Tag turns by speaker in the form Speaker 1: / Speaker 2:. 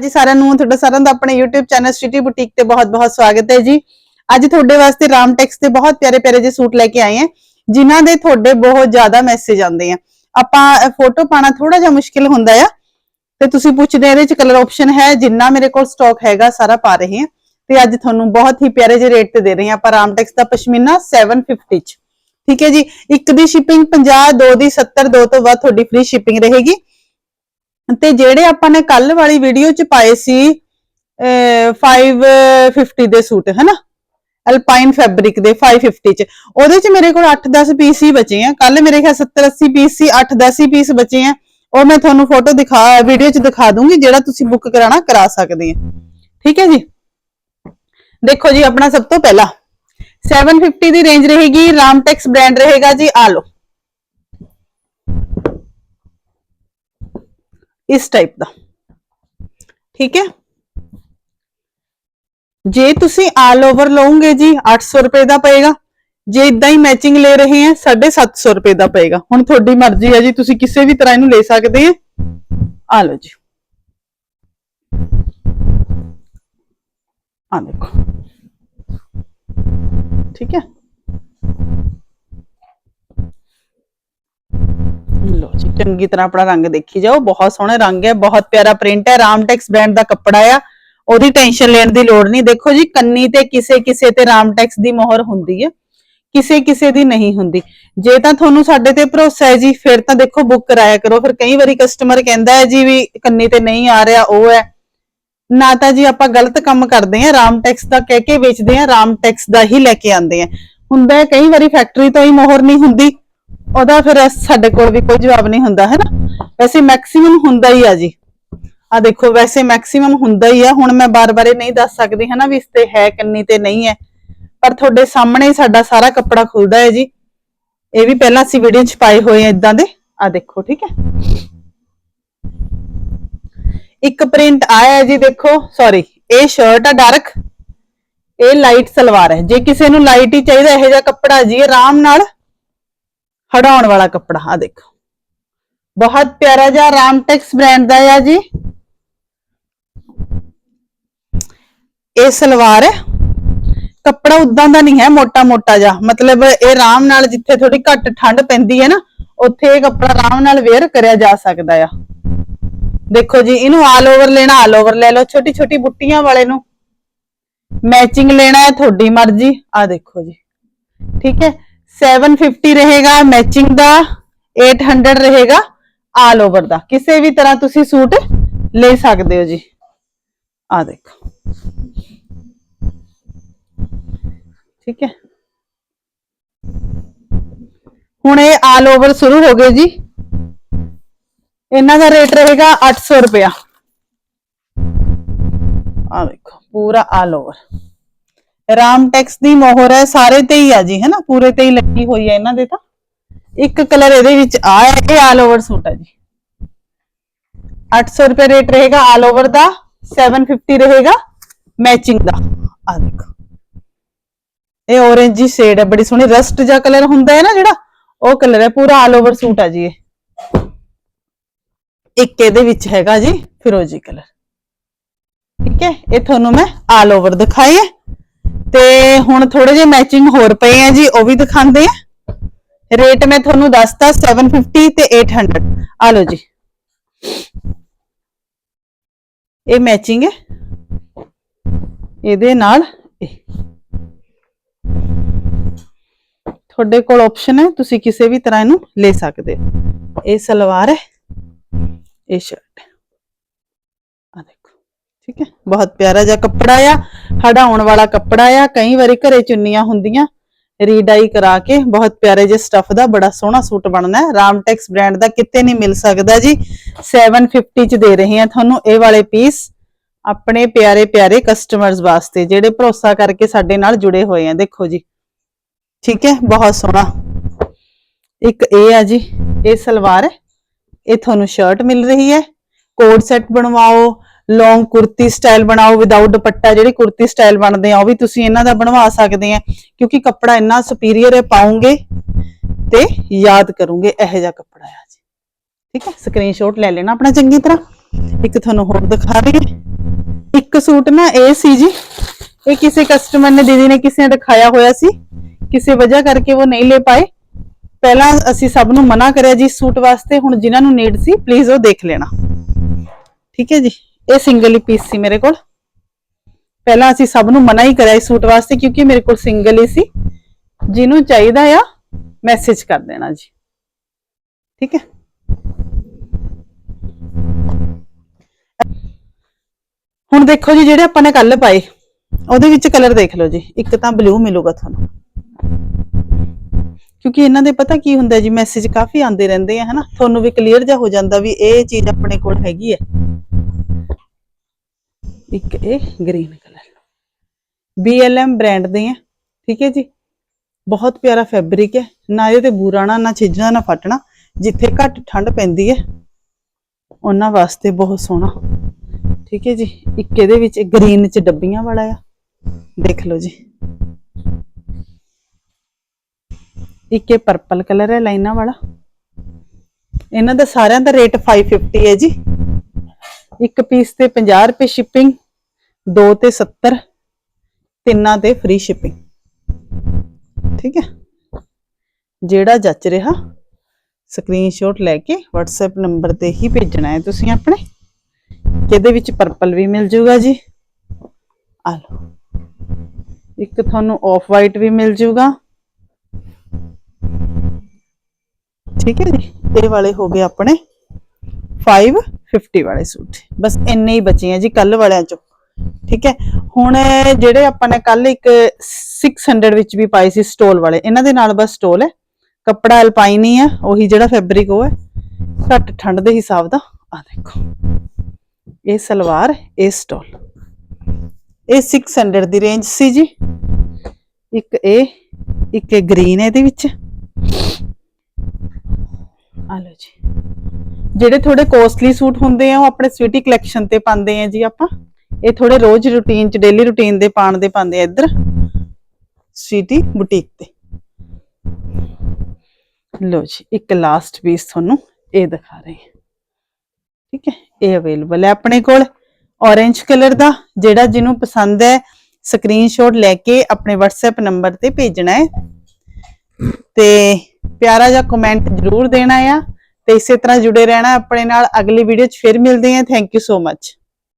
Speaker 1: ਜੀ ਸਾਰਿਆਂ ਨੂੰ, ਤੁਹਾਡਾ ਸਾਰਿਆਂ ਦਾ ਆਪਣੇ YouTube ਚੈਨਲ ਸਿਟੀ ਬੁਟੀਕ ਤੇ ਬਹੁਤ-ਬਹੁਤ ਸਵਾਗਤ ਹੈ ਜੀ। ਅੱਜ ਤੁਹਾਡੇ ਵਾਸਤੇ ਰਾਮਟੈਕਸ ਦੇ ਬਹੁਤ ਪਿਆਰੇ-ਪਿਆਰੇ ਜਿਹੇ ਸੂਟ ਲੈ ਕੇ ਆਏ ਹਾਂ, ਜਿਨ੍ਹਾਂ ਦੇ ਤੁਹਾਡੇ ਬਹੁਤ ਜ਼ਿਆਦਾ ਮੈਸੇਜ ਆਉਂਦੇ ਆ। ਆਪਾਂ ਫੋਟੋ ਪਾਣਾ ਥੋੜਾ ਜਿਹਾ ਮੁਸ਼ਕਿਲ ਹੁੰਦਾ ਆ, ਤੇ ਤੁਸੀਂ ਪੁੱਛਦੇ ਇਹਦੇ ਚ ਕਲਰ ਆਪਸ਼ਨ ਹੈ, ਜਿੰਨਾ ਮੇਰੇ ਕੋਲ ਸਟਾਕ ਹੈਗਾ, ਸਾਰਾ ਪਾ ਰਹੇ ਹਾਂ। ਤੇ ਅੱਜ ਤੁਹਾਨੂੰ ਬਹੁਤ ਹੀ ਪਿਆਰੇ ਜਿਹੇ ਰੇਟ ਤੇ ਦੇ ਰਹੇ ਹਾਂ ਆਪਾਂ ਰਾਮ ਟੈਕਸ ਦਾ ਪਸ਼ਮੀਨਾ 750 ਚ। ਠੀਕ ਹੈ ਜੀ, ਇੱਕ ਦੀ ਸ਼ਿਪਿੰਗ 50 ਦੋ ਦੀ 70 ਦੋ ਤੋਂ ਬਾਅਦ ਤੁਹਾਡੀ ਫ੍ਰੀ ਸ਼ਿਪਿੰਗ ਰਹੇਗੀ। ਤੇ ਜਿਹੜੇ ਆਪਾਂ ਨੇ ਕੱਲ ਵਾਲੀ ਵੀਡੀਓ ਚ ਪਾਏ ਸੀ, ਅਹ 550 ਦੇ ਸੂਟ, ਹਨਾ? ਅਲਪਾਈਨ ਫੈਬਰਿਕ ਦੇ 550 ਚ। ਉਹਦੇ ਚ ਮੇਰੇ ਕੋਲ 8-10 ਪੀਸ ਹੀ ਬਚੇ ਆ। ਕੱਲ ਮੇਰੇ ਖਿਆਲ 70-80 ਪੀਸ ਸੀ 8-10 ਹੀ ਪੀਸ ਬਚੇ ਆ। ਉਹ ਮੈਂ ਤੁਹਾਨੂੰ ਫੋਟੋ ਦਿਖਾ ਵੀਡੀਓ ਚ ਦਿਖਾ ਦੂੰਗੀ, ਜਿਹੜਾ ਤੁਸੀਂ ਬੁੱਕ ਕਰਾਣਾ ਕਰਾ ਸਕਦੇ ਆ। ਠੀਕ ਹੈ ਜੀ? ਦੇਖੋ ਜੀ, ਆਪਣਾ ਸਭ ਤੋਂ ਪਹਿਲਾ। 750 ਦੀ ਰੇਂਜ ਰਹੇਗੀ ਰਾਮਟੈਕਸ ਬ੍ਰਾਂਡ ਰਹੇਗਾ ਜੀ ਆ ਲਓ। ਇਸ ਟਾਈਪ ਦਾ। ਠੀਕ ਹੈ? ਜੇ ਤੁਸੀਂ ਆਲ ਓਵਰ ਲਓਗੇ ਜੀ 800 ਰੁਪਏ ਦਾ ਪਏਗਾ। ਜੇ ਇਦਾਂ ਹੀ ਮੈਚਿੰਗ ਲੈ ਰਹੇ ਆ 750 ਰੁਪਏ ਦਾ ਪਏਗਾ। ਹੁਣ ਤੁਹਾਡੀ ਮਰਜ਼ੀ ਹੈ ਜੀ, ਤੁਸੀਂ ਕਿਸੇ ਵੀ ਤਰ੍ਹਾਂ ਇਹਨੂੰ ਲੈ ਸਕਦੇ ਆ ਆ ਲਓ ਜੀ। ਆ ਦੇਖੋ। ਠੀਕ ਹੈ? ਲੋ ਜੀ, ਚੰਗੀ ਤਰ੍ਹਾਂ ਆਪਣਾ ਰੰਗ ਦੇਖੀ ਜਾਓ, ਬਹੁਤ ਸੋਹਣਾ ਰੰਗ ਹੈ, ਬਹੁਤ ਪਿਆਰਾ ਪ੍ਰਿੰਟ ਹੈ ਰਾਮਟੈਕਸ ਬ੍ਰਾਂਡ ਦਾ ਕੱਪੜਾ ਆ। ਉਹਦੀ ਟੈਨਸ਼ਨ ਲੈਣ ਦੀ ਲੋੜ ਨਹੀਂ, ਦੇਖੋ ਜੀ, ਕੰਨੀ ਤੇ ਕਿਸੇ ਕਿਸੇ ਤੇ ਰਾਮਟੈਕਸ ਦੀ ਮੋਹਰ ਹੁੰਦੀ ਹੈ, ਕਿਸੇ ਕਿਸੇ ਦੀ ਨਹੀਂ ਹੁੰਦੀ। ਜੇ ਤਾਂ ਤੁਹਾਨੂੰ ਸਾਡੇ ਤੇ ਭਰੋਸਾ ਹੈ ਜੀ, ਫਿਰ ਤਾਂ ਦੇਖੋ ਬੁੱਕ ਕਰਾਇਆ ਕਰੋ, ਫਿਰ ਕਈ ਵਾਰੀ ਕਸਟਮਰ ਕਹਿੰਦਾ ਹੈ ਜੀ ਵੀ ਕੰਨੀ ਤੇ ਨਹੀਂ ਆ ਰਿਹਾ, ਉਹ ਹੈ। ਨਾ ਤਾਂ ਜੀ ਆਪਾਂ ਗਲਤ ਕੰਮ ਕਰਦੇ ਆ ਰਾਮਟੈਕਸ ਦਾ ਕਹਿ ਕੇ ਵੇਚਦੇ ਆ ਰਾਮਟੈਕਸ ਦਾ ਹੀ ਲੈ ਕੇ ਆਉਂਦੇ ਆ ਹੁੰਦਾ ਹੈ, ਕਈ ਵਾਰੀ ਫੈਕਟਰੀ ਤੋਂ ਹੀ ਮੋਹਰ ਨਹੀਂ ਹੁੰਦੀ। ਉਹਦਾ ਫਿਰ ਸਾਡੇ ਕੋਲ ਵੀ ਕੋਈ ਜਵਾਬ ਨਹੀਂ ਹੁੰਦਾ ਹੈ ਨਾ ਵੈਸੇ ਮੈਕਸਿਮਮ ਹੁੰਦਾ ਹੀ ਆ ਜੀ। ਆ ਦੇਖੋ, ਵੈਸੇ ਮੈਕਸਿਮਮ ਹੁੰਦਾ ਹੀ ਆ। ਹੁਣ ਮੈਂ ਬਾਰ-ਬਾਰ ਇਹ ਨਹੀਂ ਦੱਸ ਸਕਦੀ ਹੈ ਨਾ ਵੀ ਇਸ ਤੇ ਹੈ ਕੰਨੀ ਤੇ ਨਹੀਂ ਹੈ। ਪਰ ਤੁਹਾਡੇ ਸਾਹਮਣੇ ਸਾਡਾ ਸਾਰਾ ਕੱਪੜਾ ਖੁੱਲਦਾ ਹੈ ਜੀ। ਇਹ ਵੀ ਪਹਿਲਾਂ ਅਸੀਂ ਵੀਡੀਓ ਚ ਪਾਏ ਹੋਏ ਆ ਇਦਾਂ ਦੇ। ਆ ਦੇਖੋ, ਠੀਕ ਹੈ? ਇੱਕ ਪ੍ਰਿੰਟ ਆਇਆ ਹੈ ਜੀ, ਦੇਖੋ ਸੌਰੀ ਇਹ ਸ਼ਰਟ ਆ ਡਾਰਕ ਇਹ ਲਾਈਟ ਸਲਵਾਰ ਹੈ। ਜੇ ਕਿਸੇ ਨੂੰ ਲਾਈਟ ਹੀ ਚਾਹੀਦਾ, ਇਹੋ ਜਿਹਾ ਕੱਪੜਾ ਜੀ, ਆਰਾਮ ਨਾਲ ਹਟਾਉਣ ਵਾਲਾ ਕੱਪੜਾ ਆ ਦੇਖੋ। ਬਹੁਤ ਪਿਆਰਾ ਜਿਹਾ ਰਾਮਟੈਕਸ ਬ੍ਰਾਂਡ ਦਾ ਆ ਜੀ। ਇਹ ਸਲਵਾਰ ਹੈ। ਕੱਪੜਾ ਉਦਾਂ ਦਾ ਨਹੀਂ ਹੈ ਮੋਟਾ ਮੋਟਾ ਜਿਹਾ। ਮਤਲਬ ਇਹ ਆਰਾਮ ਨਾਲ ਜਿੱਥੇ ਥੋੜੀ ਘੱਟ ਠੰਡ ਪੈਂਦੀ ਹੈ ਨਾ, ਉੱਥੇ ਇਹ ਕੱਪੜਾ ਆਰਾਮ ਨਾਲ ਵੇਅਰ ਕਰਿਆ ਜਾ ਸਕਦਾ ਆ। ਦੇਖੋ ਜੀ, ਇਹਨੂੰ ਆਲ ਓਵਰ ਲੈਣਾ ਆਲ ਓਵਰ ਲੈ ਲਓ। ਛੋਟੀ ਛੋਟੀ ਬੁੱਟੀਆਂ ਵਾਲੇ ਨੂੰ। ਮੈਚਿੰਗ ਲੈਣਾ ਹੈ, ਤੁਹਾਡੀ ਮਰਜ਼ੀ। ਆ ਦੇਖੋ ਜੀ। ਠੀਕ ਹੈ? 750 ਰਹੇਗਾ ਮੈਚਿੰਗ ਦਾ 800 ਰਹੇਗਾ ਆਲ ਓਵਰ ਦਾ ਕਿਸੇ ਵੀ ਤਰ੍ਹਾਂ ਤੁਸੀਂ ਸੂਟ ਲੈ ਸਕਦੇ ਹੋ ਜੀ ਆ ਦੇਖੋ ਠੀਕ ਹੈ ਹੁਣ ਇਹ ਆਲ ਓਵਰ ਸ਼ੁਰੂ ਹੋ ਗਏ ਜੀ ਇਹਨਾਂ ਦਾ ਰੇਟ ਰਹੇਗਾ 800 ਰੁਪਇਆ ਆ ਦੇਖੋ ਪੂਰਾ ਆਲ ਓਵਰ ਰਾਮਟੈਕਸ ਦੀ ਮੋਹਰ ਹੈ, ਸਾਰੇ ਤੇ ਹੀ ਆ ਜੀ, ਹੈ ਨਾ? ਪੂਰੇ ਤੇ ਹੀ ਲੱਗੀ ਹੋਈ ਹੈ ਇਹਨਾਂ ਦੇ ਤਾਂ। ਇੱਕ ਕਲਰ ਇਹਦੇ ਵਿੱਚ ਆ ਹੈ, ਇਹ ਆਲ ਓਵਰ ਸੂਟ ਹੈ ਜੀ। 800 ਰੁਪਏ ਰੇਟ ਰਹੇਗਾ ਆਲ ਓਵਰ ਦਾ 750 ਰਹੇਗਾ ਮੈਚਿੰਗ ਦਾ। ਆ ਦੇਖੋ। ਇਹ orange ਜੀ ਸ਼ੇਡ ਹੈ, ਬੜੀ ਸੋਹਣੀ ਰਸਟ ਜਿਹਾ ਕਲਰ ਹੁੰਦਾ ਹੈ ਨਾ ਜਿਹੜਾ, ਉਹ ਕਲਰ ਹੈ, ਪੂਰਾ ਆਲ ਓਵਰ ਸੂਟ ਆ ਜੀ ਇਹ। ਇੱਕ ਇਹਦੇ ਵਿੱਚ ਹੈਗਾ ਜੀ ਫਿਰੋਜ਼ੀ ਕਲਰ। ਠੀਕ ਹੈ, ਇਹ ਤੁਹਾਨੂੰ ਮੈਂ ਆਲ ਓਵਰ ਦਿਖਾਈ ਹੈ। ਤੇ ਹੁਣ ਥੋੜੇ ਜਿਹੇ ਮੈਚਿੰਗ ਹੋਰ ਪਏ ਆ ਜੀ, ਉਹ ਵੀ ਦਿਖਾਉਂਦੇ ਆ। ਰੇਟ ਮੈਂ ਤੁਹਾਨੂੰ ਦੱਸਤਾ 750 ਤੇ 800 ਆ ਲਓ ਜੀ। ਇਹ ਮੈਚਿੰਗ ਹੈ। ਇਹਦੇ ਨਾਲ ਇਹ। ਤੁਹਾਡੇ ਕੋਲ ਆਪਸ਼ਨ ਹੈ, ਤੁਸੀਂ ਕਿਸੇ ਵੀ ਤਰ੍ਹਾਂ ਇਹਨੂੰ ਲੈ ਸਕਦੇ ਹੋ। ਇਹ ਸਲਵਾਰ ਹੈ, ਇਹ ਸ਼ਰਟ ਆ ਦੇਖੋ। ਠੀਕ ਹੈ, ਬਹੁਤ ਪਿਆਰਾ ਜਿਹਾ ਕੱਪੜਾ ਆ। ਹਟਾਉਣ ਵਾਲਾ ਕੱਪੜਾ ਆ, ਕਈ ਵਾਰੀ ਘਰੇ ਚੁੰਨੀਆਂ ਹੁੰਦੀਆਂ। ਰੀਡਾਈ ਕਰਾ ਕੇ ਬਹੁਤ ਪਿਆਰੇ ਜਿਹੇ ਸਟੱਫ ਦਾ ਬੜਾ ਸੋਹਣਾ ਸੂਟ ਬਣਨਾ ਹੈ। ਰਾਮਟੈਕਸ ਬ੍ਰਾਂਡ ਦਾ ਕਿਤੇ ਨਹੀਂ ਮਿਲ ਸਕਦਾ ਜੀ। 750 ਚ ਦੇ ਰਹੇ ਹਾਂ ਤੁਹਾਨੂੰ ਇਹ ਵਾਲੇ ਪੀਸ ਆਪਣੇ ਪਿਆਰੇ ਪਿਆਰੇ ਕਸਟਮਰਸ ਵਾਸਤੇ, ਜਿਹੜੇ ਭਰੋਸਾ ਕਰਕੇ ਸਾਡੇ ਨਾਲ ਜੁੜੇ ਹੋਏ ਆ। ਦੇਖੋ ਜੀ। ਠੀਕ ਹੈ, ਬਹੁਤ ਸੋਹਣਾ। ਇੱਕ ਇਹ ਆ ਜੀ, ਇਹ ਸਲਵਾਰ ਹੈ। ਇਹ ਤੁਹਾਨੂੰ ਸ਼ਰਟ ਮਿਲ ਰਹੀ ਹੈ। ਕੋਡ ਸੈਟ ਬਣਵਾਓ। ਲੌਂਗ ਕੁਰਤੀ ਸਟਾਈਲ ਬਣਾਓ ਵਿਦਆਊਟ ਦੁਪੱਟਾ, ਜਿਹੜੀ ਕੁਰਤੀ ਸਟਾਈਲ ਬਣਦੇ ਆ, ਉਹ ਵੀ ਤੁਸੀਂ ਇਹਨਾਂ ਦਾ ਬਣਵਾ ਸਕਦੇ ਆ, ਕਿਉਂਕਿ ਕੱਪੜਾ ਇੰਨਾ ਸੁਪੀਰੀਅਰ ਹੈ, ਪਾਉਂਗੇ ਤੇ ਯਾਦ ਕਰੋਗੇ, ਇਹੋ ਜਿਹਾ ਕੱਪੜਾ ਆ ਜੀ ਠੀਕ ਹੈ ਸਕਰੀਨਸ਼ਾਟ ਲੈ ਲੈਣਾ ਆਪਣਾ ਚੰਗੀ ਤਰ੍ਹਾਂ। ਇੱਕ ਤੁਹਾਨੂੰ ਹੋਰ ਦਿਖਾ ਰਹੀ ਇੱਕ ਸੂਟ ਨਾ ਇਹ ਸੀ ਜੀ, ਇਹ ਕਿਸੇ ਕਸਟਮਰ ਨੇ, ਦੀਦੀ ਨੇ ਕਿਸੇ ਨੇ ਦਿਖਾਇਆ ਹੋਇਆ ਸੀ, ਕਿਸੇ ਵਜ੍ਹਾ ਕਰਕੇ ਉਹ ਨਹੀਂ ਲੈ ਪਾਏ। ਪਹਿਲਾਂ ਅਸੀਂ ਸਭ ਨੂੰ ਮਨਾ ਕਰਿਆ ਜੀ ਇਸ ਸੂਟ ਵਾਸਤੇ, ਹੁਣ ਜਿਨ੍ਹਾਂ ਨੂੰ ਨੀਡ ਸੀ ਪਲੀਜ਼ ਉਹ ਦੇਖ ਲੈਣਾ। ਠੀਕ ਹੈ ਜੀ। ਇਹ ਸਿੰਗਲ ਹੀ ਪੀਸ ਸੀ ਮੇਰੇ ਕੋਲ। ਪਹਿਲਾਂ ਅਸੀਂ ਸਭ ਨੂੰ ਮਨਾ ਹੀ ਕਰਿਆ ਇਸ ਸੂਟ ਵਾਸਤੇ ਕਿਉਂਕਿ ਮੇਰੇ ਕੋਲ ਸਿੰਗਲ ਹੀ ਸੀ। ਜਿਹਨੂੰ ਚਾਹੀਦਾ ਆ ਮੈਸੇਜ ਕਰ ਦੇਣਾ ਜੀ। ਠੀਕ ਹੈ? ਹੁਣ ਦੇਖੋ ਜੀ, ਜਿਹੜੇ ਆਪਾਂ ਨੇ ਕੱਲ ਪਾਏ, ਉਹਦੇ ਵਿੱਚ ਕਲਰ ਦੇਖ ਲਓ ਜੀ। ਇੱਕ ਤਾਂ ਬਲੂ ਮਿਲੂਗਾ ਤੁਹਾਨੂੰ। ਕਿਉਂਕਿ ਇਹਨਾਂ ਦੇ ਪਤਾ ਕੀ ਹੁੰਦਾ ਜੀ ਮੈਸੇਜ ਕਾਫੀ ਆਉਂਦੇ ਰਹਿੰਦੇ ਆ, ਹਨਾ? ਤੁਹਾਨੂੰ ਵੀ ਕਲੀਅਰ ਜਿਹਾ ਹੋ ਜਾਂਦਾ ਵੀ ਇਹ ਚੀਜ਼ ਆਪਣੇ ਕੋਲ ਹੈਗੀ ਹੈ। ਇੱਕ ਇਹ ਗ੍ਰੀਨ ਕਲਰ BLM ਬ੍ਰਾਂਡ ਦੇ ਆ, ਠੀਕ ਹੈ ਜੀ? ਬਹੁਤ ਪਿਆਰਾ ਫੈਬਰਿਕ ਹੈ। ਨਾ ਇਹਦੇ ਤੇ ਬੂਰਾਣਾ ਨਾ ਛਿਜਣਾ ਨਾ ਫਟਣਾ। ਜਿੱਥੇ ਘੱਟ ਠੰਡ ਪੈਂਦੀ ਹੈ, ਉਹਨਾਂ ਵਾਸਤੇ ਬਹੁਤ ਸੋਹਣਾ। ਠੀਕ ਹੈ ਜੀ? ਇੱਕ ਇਹਦੇ ਵਿੱਚ ਗ੍ਰੀਨ ਚ ਡੱਬੀਆਂ ਵਾਲਾ ਆ। ਦੇਖ ਲਓ ਜੀ। ਇੱਕ ਇਹ ਪਰਪਲ ਕਲਰ ਹੈ ਲਾਈਨਾਂ ਵਾਲਾ। ਇਹਨਾਂ ਦਾ ਸਾਰਿਆਂ ਦਾ ਰੇਟ 550 ਹੈ ਜੀ। ਇੱਕ ਪੀਸ ਤੇ 50 ਰੁਪਏ ਸ਼ਿਪਿੰਗ ਦੋ ਤੇ 70 ਤਿੰਨਾਂ ਤੇ ਫ੍ਰੀ ਸ਼ਿਪਿੰਗ ਠੀਕ ਹੈ? ਜਿਹੜਾ ਜੱਚ ਰਿਹਾ ਸਕਰੀਨਸ਼ਾਟ ਲੈ ਕੇ WhatsApp ਨੰਬਰ ਤੇ ਹੀ ਭੇਜਣਾ ਹੈ ਤੁਸੀਂ ਆਪਣੇ। ਜਿਹਦੇ ਵਿੱਚ ਪਰਪਲ ਵੀ ਮਿਲ ਜਾਊਗਾ ਜੀ। ਆ ਲਓ। ਇੱਕ ਤੁਹਾਨੂੰ ਆਫ ਵਾਈਟ ਵੀ ਮਿਲ ਜਾਊਗਾ ਠੀਕ ਹੈ ਜੀ? ਇਹ ਵਾਲੇ ਹੋ ਗਏ ਆਪਣੇ। 550 ਵਾਲੇ ਸੂਟ। ਬਸ ਇੰਨੇ ਹੀ ਬਚੇ ਆ ਜੀ ਕੱਲ ਵਾਲਿਆਂ ਚੋਂ। ਠੀਕ ਹੈ? ਹੁਣ ਜਿਹੜੇ ਆਪਾਂ ਨੇ ਕੱਲ ਇੱਕ 600 ਵਿੱਚ ਵੀ ਪਾਏ ਸੀ ਸਟੋਲ ਵਾਲੇ। ਇਹਨਾਂ ਦੇ ਨਾਲ ਬਸ ਸਟੋਲ ਹੈ। ਕੱਪੜਾ ਅਲਪਾਈਨ ਆ ਉਹੀ ਜਿਹੜਾ ਫੈਬਰਿਕ ਉਹ ਹੈ। ਘੱਟ ਠੰਡ ਦੇ ਹਿਸਾਬ ਦਾ। ਆ ਦੇਖੋ। ਇਹ ਸਲਵਾਰ, ਇਹ ਸਟੋਲ ਇਹ 600 ਦੀ ਰੇਂਜ ਸੀ ਜੀ। ਇੱਕ ਇਹ ਇੱਕ ਇਹ ਗ੍ਰੀਨ ਇਹਦੇ ਵਿੱਚ। ਆ ਲਓ ਜੀ। ਜਿਹੜੇ ਥੋੜੇ ਕੋਸਟਲੀ ਸੂਟ ਹੁੰਦੇ ਆ, ਉਹ ਆਪਣੇ ਸਵੀਟੀ ਕਲੈਕਸ਼ਨ ਤੇ ਪਾਉਂਦੇ ਆ ਜੀ ਆਪਾਂ। ਇਹ ਥੋੜੇ ਰੋਜ਼ ਰੁਟੀਨ ਚ ਡੇਲੀ ਰੁਟੀਨ ਦੇ ਪਾਣ ਦੇ ਪਾਉਂਦੇ ਆ ਇੱਧਰ ਸਵੀਟੀ ਬੁਟੀਕ ਤੇ। ਲੋ ਜੀ, ਇੱਕ ਲਾਸਟ ਪੀਸ ਤੁਹਾਨੂੰ ਇਹ ਦਿਖਾ ਰਹੇ ਹਾਂ। ਠੀਕ ਹੈ, ਇਹ ਅਵੇਲੇਬਲ ਹੈ ਆਪਣੇ ਕੋਲ। orange ਕਲਰ ਦਾ, ਜਿਹੜਾ ਜਿਹਨੂੰ ਪਸੰਦ ਹੈ ਸਕਰੀਨਸ਼ਾਟ ਲੈ ਕੇ ਆਪਣੇ WhatsApp ਨੰਬਰ ਤੇ ਭੇਜਣਾ ਹੈ। ਤੇ ਪਿਆਰਾ ਜਿਹਾ ਕਮੈਂਟ ਜ਼ਰੂਰ ਦੇਣਾ ਆ। ਤੇ ਇਸੇ ਤਰ੍ਹਾਂ ਜੁੜੇ ਰਹਿਣਾ ਆਪਣੇ ਨਾਲ। ਅਗਲੀ ਵੀਡੀਓ 'ਚ ਫਿਰ ਮਿਲਦੇ ਹਾਂ। Thank you so much